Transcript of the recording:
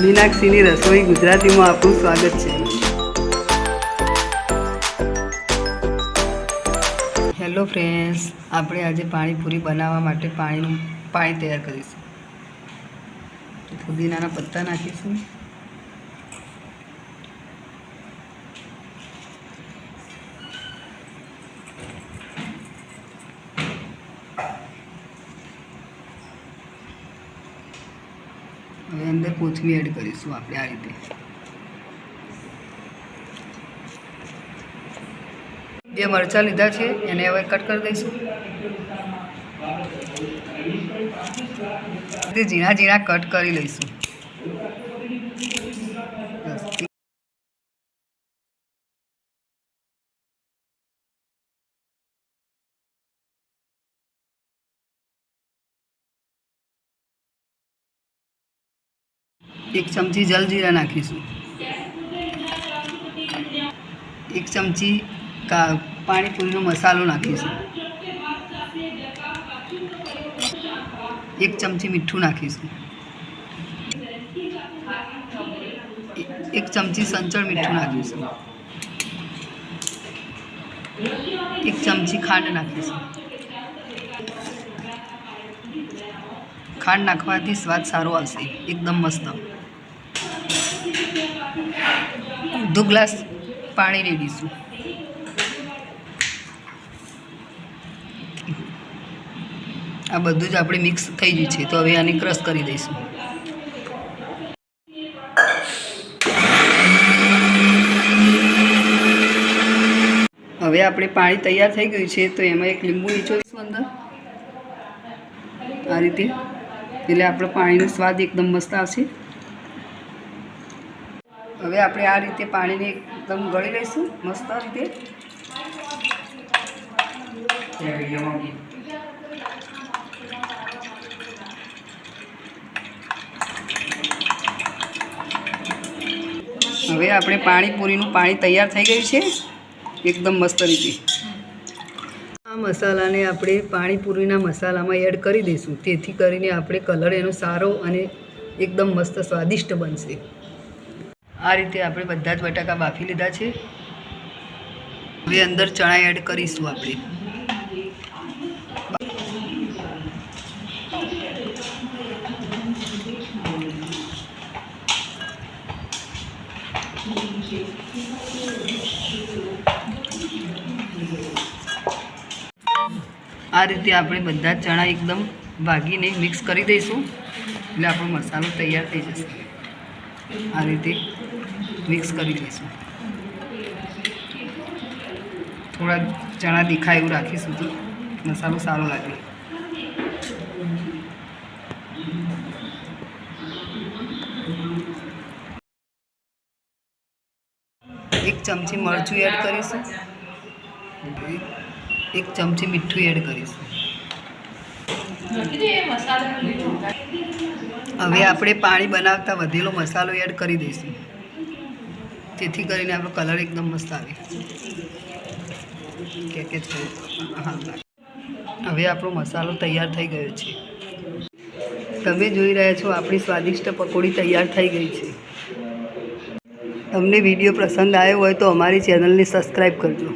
મીનાક્ષીની રસોઈ ગુજરાતીમાં આપનું સ્વાગત છે. હેલો ફ્રેન્ડ્સ આપણે આજે પાણીપુરી બનાવવા માટે પાણીનું પાણી તૈયાર કરીશું. પુદીનાના પત્તા નાખીશું. હવે અંદર કોથમી એડ કરીશું આપણે આ રીતે. જે મરચાં લીધા છે, એને હવે કટ કરી દઈશું. ઝીણા ઝીણા કટ કરી લઈશું. એક ચમચી જલજીરા નાખીશું. એક ચમચી પાણીપુરીનો મસાલો નાખીશું. એક ચમચી મીઠું નાખીશું. એક ચમચી સંચળ મીઠું નાખીશું. એક ચમચી ખાંડ નાખીશું. ખાંડ નાખવાથી સ્વાદ સારો આવશે. એકદમ મસ્ત. અડધો ગ્લાસ પાણી રેડીશું આ બધું જ આપણે મિક્સ થઈ ગયું છે, તો હવે આને ક્રશ કરી દઈશું. હવે આપણે પાણી તૈયાર થઈ ગયું છે, તો એમાં એક લીંબુ નીચોવીશું અંદર. આ રીતે. એટલે આપણો પાણીનો સ્વાદ એકદમ મસ્ત આવશે. હવે આપણે આ રીતે પાણીને એકદમ ગળી લઈશું, મસ્ત રીતે. હવે આપણે પાણીપુરીનું પાણી તૈયાર થઈ ગયું છે, એકદમ મસ્ત રીતે. આ મસાલાને આપણે પાણીપુરીના મસાલામાં એડ કરી દઈશું, તેથી કરીને આપણે કલર એનો સારો અને એકદમ મસ્ત સ્વાદિષ્ટ બનશે. આ રીતે આપણે બધા જ બટાકા બાફી લીધા છે. હવે અંદર ચણા એડ કરીશું આપણે. આ રીતે આપણે બધા ચણા એકદમ ભાગીને મિક્સ કરી દઈશું. એટલે આપણો મસાલો તૈયાર થઈ જશે. આ રીતે મિક્સ કરી દઈશું થોડા ચણા દેખાય એવું રાખીશું તો મસાલો સારો લાગે. એક ચમચી મરચું એડ કરીશું. એક ચમચી મીઠું એડ કરીશું. હવે આપણે પાણી બનાવતા વધેલો મસાલો એડ કરી દઈશું. તેથી કરીને આપણો કલર એકદમ મસ્ત આવે. કે હા હવે આપણો મસાલો તૈયાર થઈ ગયો છે. તમે જોઈ રહ્યા છો આપણી સ્વાદિષ્ટ પકોડી તૈયાર થઈ ગઈ છે. તમને વીડિયો પસંદ આવ્યો હોય તો અમારી ચેનલને સબસ્ક્રાઈબ કરજો.